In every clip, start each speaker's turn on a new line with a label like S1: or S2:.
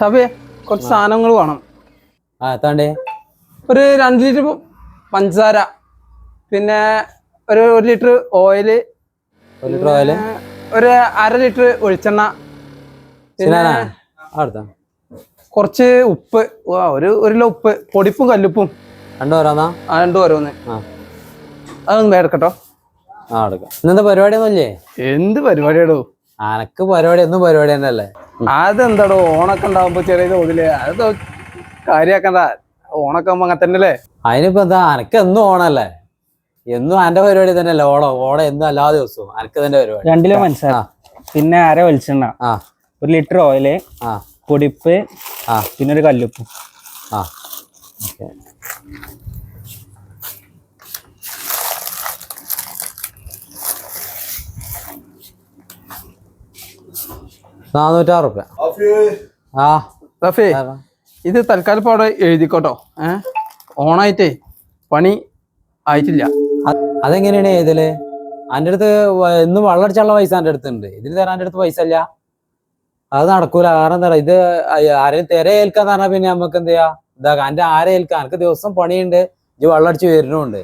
S1: സഭയെ കുറച്ച് സാധനങ്ങൾ വേണം.
S2: ആ എത്താണ്ടേ.
S1: ഒരു രണ്ട് ലിറ്റർ പഞ്ചസാര പിന്നെ ഒരു ഒരു ലിറ്റർ ഓയിൽ
S2: ഒരു ലിറ്റർ ഓയിൽ
S1: ഒരു അര ലിറ്റർ വെളിച്ചെണ്ണ കുറച്ച് ഉപ്പ്. ഒരു ഒരു കിലോ ഉപ്പ് പൊടിപ്പും കല്ലുപ്പും.
S2: രണ്ടു ഓരോന്നാ?
S1: ആ രണ്ടു ഓരോന്ന്. അതൊന്നും എടുക്കട്ടോ.
S2: ആ എടുക്കാം. ഇന്നത്തെ പരിപാടിയൊന്നും ഇല്ലേ?
S1: എന്ത് പരിപാടിയാടോ?
S2: അനക്ക് പരിപാടി ഒന്നും പരിപാടി തന്നെ അല്ലേ
S1: അതെന്താടോ ഓണൊക്കെ ഉണ്ടാവുമ്പോ ചെറിയ തോതിൽ. അത് കാര്യാക്കണ്ട. ഓണൊക്കെ ആവുമ്പോ അങ്ങനെ തന്നെ അല്ലേ
S2: അതിനിപ്പോ എന്താ അനക്ക് എന്നും ഓണല്ലേ? എന്നും അന്റെ പരിപാടി തന്നെ അല്ലേ ഓണം. ഓണം എന്നും എല്ലാ ദിവസവും. അനക്ക് തന്നെ പരിപാടി.
S3: രണ്ടിലും മനസ്സിലാ പിന്നെ അര വെളിച്ചെണ്ണ.
S2: ആ.
S3: ഒരു ലിറ്റർ ഓയിൽ
S2: ആ.
S3: പൊടിപ്പ്
S2: ആ.
S3: പിന്നെ ഒരു കല്ലുപ്പ്.
S2: ആ. ഓക്കെ നാനൂറ്റാറ് റുപ്യ ആ.
S1: റഫേ ഇത് തൽക്കാലം അവിടെ എഴുതിക്കോട്ടോ. ഏ? ഓണായിട്ടേ പണി ആയിട്ടില്ല.
S2: അത് അതെങ്ങനെയാണ് ഇതിൽ അന്റെ അടുത്ത് ഇന്ന് വെള്ളടിച്ചുള്ള പൈസ എന്റെ അടുത്തുണ്ട് ഇതിന് തരാൻ അടുത്ത് പൈസ ഇല്ല. അത് നടക്കൂല. കാരണം എന്താ ഇത് ആരെയും തിര ഏൽക്കാന്ന് പറഞ്ഞാൽ പിന്നെ നമുക്ക് എന്ത് ചെയ്യാ? ഇതാക്കാം. എന്റെ ആരെ ഏൽക്കാൻ എനിക്ക് ദിവസം പണിയുണ്ട്. ഇത് വെള്ളടിച്ച് വരുന്നുണ്ട്.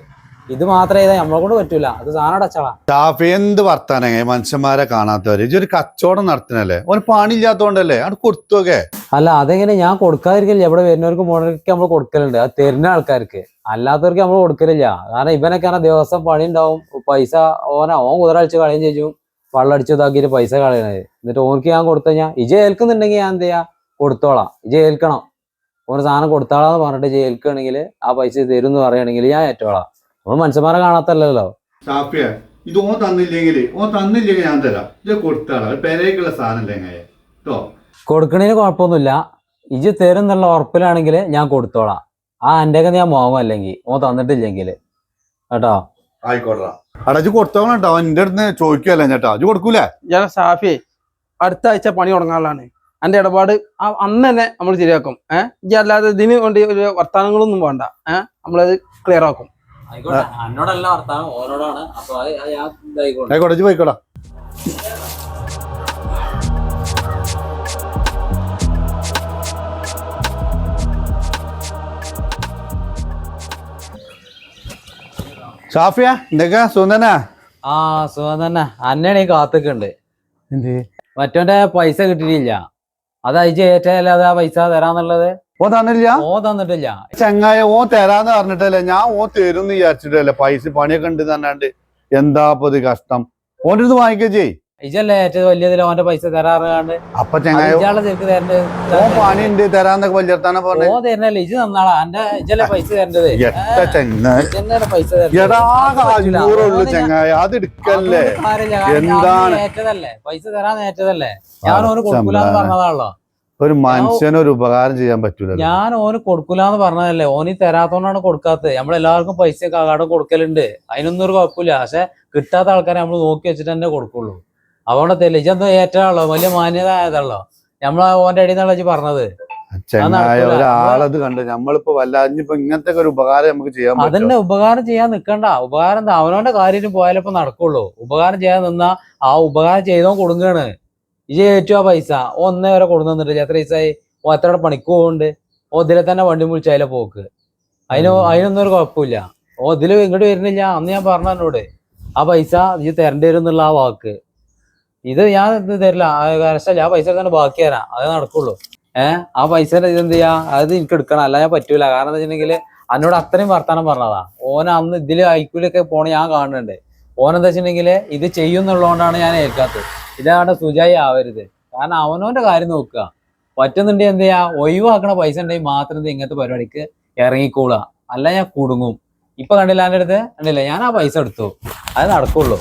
S2: ഇത് മാത്രമേ ചെയ്താൽ നമ്മളെ കൊണ്ട് പറ്റൂല. അത് സാധനം അടച്ചളാ.
S4: ഷാഫി എന്ത് വർത്താനങ്ങ മനുഷ്യന്മാരെ കാണാത്തവര്. ഇതൊരു കച്ചവടം നടത്തണല്ലേ ഒരു പണിയില്ലാത്തോണ്ടല്ലേ? അവിടെ കൊടുത്തൊക്കെ.
S2: അല്ല അതെങ്ങനെ? ഞാൻ കൊടുക്കാതിരിക്കില്ല ഇവിടെ വരുന്നവർക്ക് മോഡലൊക്കെ നമ്മൾ കൊടുക്കലുണ്ട്. അത് തരുന്ന ആൾക്കാർക്ക്. അല്ലാത്തവർക്ക് നമ്മൾ കൊടുക്കലില്ല. കാരണം ഇവനൊക്കെ ആണ് ദിവസം പണി ഉണ്ടാവും പൈസ ഓന ഓൻ കുതിരാഴ്ച കളയും ചെയ്യും. വള്ളടിച്ചു ഇതാക്കിയിട്ട് പൈസ കളയണത്. എന്നിട്ട് ഓർക്ക് ഞാൻ കൊടുത്തു കഴിഞ്ഞാൽ ഇജ ഏൽക്കുന്നുണ്ടെങ്കിൽ ഞാൻ എന്ത് ചെയ്യാ? കൊടുത്തോളാം. ഇജ ഏൽക്കണം. ഓന് സാധനം കൊടുത്താളാന്ന് പറഞ്ഞിട്ട് ഇജ ഏൽക്കുകയാണെങ്കിൽ ആ പൈസ തരും എന്ന് പറയുകയാണെങ്കിൽ ഞാൻ ഏറ്റോളാം നമ്മൾ മനുഷ്യന്മാരെ കാണാത്തല്ലോ
S4: ഷാഫിയ ഇത് ഓ തന്നില്ലെങ്കിൽ ഓ തന്നില്ലെങ്കിൽ ഞാൻ തരാം. ഇത് കൊടുത്താളാ പെരേക്കുള്ള സാധനം എങ്ങനെ കേട്ടോ
S2: കൊടുക്കണതിന് കുഴപ്പമൊന്നുമില്ല. ഇജ് തരും എന്നുള്ള ഉറപ്പിലാണെങ്കിൽ ഞാൻ കൊടുത്തോളാം. ആ എന്റെ ഞാൻ മോങ്ങും അല്ലെങ്കിൽ ഓൻ തന്നിട്ടില്ലെങ്കിൽ. കേട്ടോ?
S4: ആയിക്കോട്ടെ അടച്ചു കൊടുത്തോളാം കേട്ടോ. എന്റെ അടുത്ത് ചോദിക്കല്ലേ ചേട്ടാ അത് കൊടുക്കൂലേ?
S1: ഞാൻ സാഫിയെ അടുത്ത ആഴ്ച പണി തുടങ്ങാനുള്ളതാണ്. എന്റെ ഇടപാട് ആ അന്ന് തന്നെ നമ്മൾ ശരിയാക്കും. ഏഹ് അല്ലാതെ ഇതിന് വേണ്ടി ഒരു വർത്തമാനങ്ങളൊന്നും വേണ്ട. ഏഹ് നമ്മളത് ക്ലിയർ ആക്കും.
S2: ആയിക്കോട്ടെ.
S4: ഇജ്ജ് പോയിക്കോടാ. ഷാഫിയ എന്തൊക്കെ സുന്ദനാ
S2: ആ സുഖം തന്നെ. അന്നേണ് കാത്തുക്കുണ്ട്. മറ്റോന്റെ പൈസ കിട്ടിയിട്ടില്ല. അത് ഏറ്റവും അല്ലാതെ ആ പൈസ തരാന്നുള്ളത്?
S4: ഓ തന്നില്ല
S2: ഓ തന്നിട്ടില്ല.
S4: ചങ്ങായ ഓ തരാന്ന് പറഞ്ഞിട്ടല്ലേ? ഞാൻ ഓ തരും എന്ന് വിചാരിച്ചിട്ടല്ലേ? പൈസ പണിയൊക്കെ ഉണ്ട് തന്നാണ്ട് എന്താ ഇത് കഷ്ടം? ഓന്റെ ഇത് വാങ്ങിക്കോ ചെയ്
S2: ഇജല്ലേ ഏറ്റവും വലിയതിൽ ഓന്റെ പൈസ തരാറുണ്ട്?
S4: അപ്പൊ ചങ്ങായ ഓ പണിയുണ്ട് തരാന്നൊക്കെ വലിയർത്താനെ പറഞ്ഞു.
S2: ഓ തരണല്ലേ ഇജ് തന്നാളാ. എന്റെ ഇജല്ലേ പൈസ തരേണ്ടത്? പൈസ ഞാൻ-
S4: ചങ്ങായ. അത് എടുക്കല്ലേ? എന്താണ്?
S2: ഏറ്റതല്ലേ? പൈസ തരാൻ ഏറ്റതല്ലേ? ഞാൻ ഓന് കൊടുക്കൂലെന്ന്. പറഞ്ഞതാണല്ലോ.
S4: ഒരു മനുഷ്യനൊരു ഉപകാരം ചെയ്യാൻ പറ്റൂല
S2: ഞാൻ ഓന് കൊടുക്കൂലെന്ന് പറഞ്ഞതല്ലേ? ഓന് തരാത്തോണ്ടാണ് കൊടുക്കാത്തത്. നമ്മളെല്ലാവർക്കും പൈസ കടം കൊടുക്കലുണ്ട്. അതിനൊന്നും ഒരു കുഴപ്പമില്ല. പക്ഷെ കിട്ടാത്ത ആൾക്കാരെ നമ്മൾ നോക്കി വെച്ചിട്ട് തന്നെ കൊടുക്കുള്ളൂ. അതുകൊണ്ട് തരില്ല ഇജെന്തോ ഏറ്റാണല്ലോ വലിയ മാന്യത ആയതാണല്ലോ നമ്മൾ ഓന്റെ അടിയിൽ നിന്നുള്ള പറഞ്ഞത്?
S4: ചങ്ങായ. ഒരാളത് കണ്ട് നമ്മളിപ്പോ വല്ലാഞ്ഞിപ്പോ ഇങ്ങനത്തെ ഒരു ഉപകാരം നമുക്ക് ചെയ്യാൻ
S2: അതന്നെ ഉപകാരം ചെയ്യാൻ നിക്കണ്ട. ഉപകാരം എന്താ? അവനോന്റെ കാര്യം ഇപ്പൊ നടക്കുള്ളൂ. ഉപകാരം ചെയ്യാൻ നിന്നാ ആ ഉപകാരം ചെയ്തോ കൊടുങ്ങാണ്. ഇജ് ഏറ്റവും ആ പൈസ. ഒന്നേ വരെ കൊടുന്നു തന്നിട്ടില്ല. എത്ര പൈസയായി ഓ എത്ര പണിക്ക് പോകുന്നുണ്ട് ഓ ഇതിലെ തന്നെ വണ്ടി വിളിച്ചായാലേ പോക്ക്. അതിന് അതിനൊന്നും ഒരു കുഴപ്പമില്ല. ഓ ഇതിൽ ഇങ്ങോട്ട് വരുന്നില്ല. അന്ന് ഞാൻ പറഞ്ഞു എന്നോട് ആ പൈസ ഇജ് തരേണ്ടി വരും എന്നുള്ള ആ വാക്ക്. ഇത് ഞാൻ ഇത് തരില്ല. കരശല്ല ആ പൈസ തന്നെ ബാക്കി തരാം. അതേ നടക്കുള്ളൂ. ഏഹ് ആ പൈസ ഇതെന്ത് ചെയ്യാ? അത് എനിക്ക് എടുക്കണം. അല്ല ഞാൻ പറ്റൂല. കാരണം എന്താ വെച്ചിട്ടുണ്ടെങ്കിൽ എന്നോട് അത്രയും വർത്താനം പറഞ്ഞതാ. ഓന അന്ന് ഇതിൽ ഐക്യൂലൊക്കെ പോണ ഞാൻ കാണുന്നുണ്ട്. ഓനെന്താ വെച്ചിട്ടുണ്ടെങ്കിൽ ഇത് ചെയ്യുന്നുള്ളതുകൊണ്ടാണ് ഞാൻ ഏൽക്കാത്തത്. ഇതാണ് സുജായി ആവരുത്. കാരണം അവനോന്റെ കാര്യം നോക്കുക. പറ്റുന്നുണ്ടെങ്കിൽ എന്ത് ചെയ്യാ? ഒഴിവാക്കണ പൈസ ഉണ്ടെങ്കിൽ മാത്രം ഇങ്ങനത്തെ പരിപാടിക്ക് ഇറങ്ങിക്കോളുക. അല്ല ഞാൻ കുടുങ്ങും. ഇപ്പൊ കണ്ടില്ല എന്റെ അടുത്ത്? കണ്ടില്ല? ഞാൻ ആ പൈസ എടുത്തു. അത് നടക്കുള്ളൂ.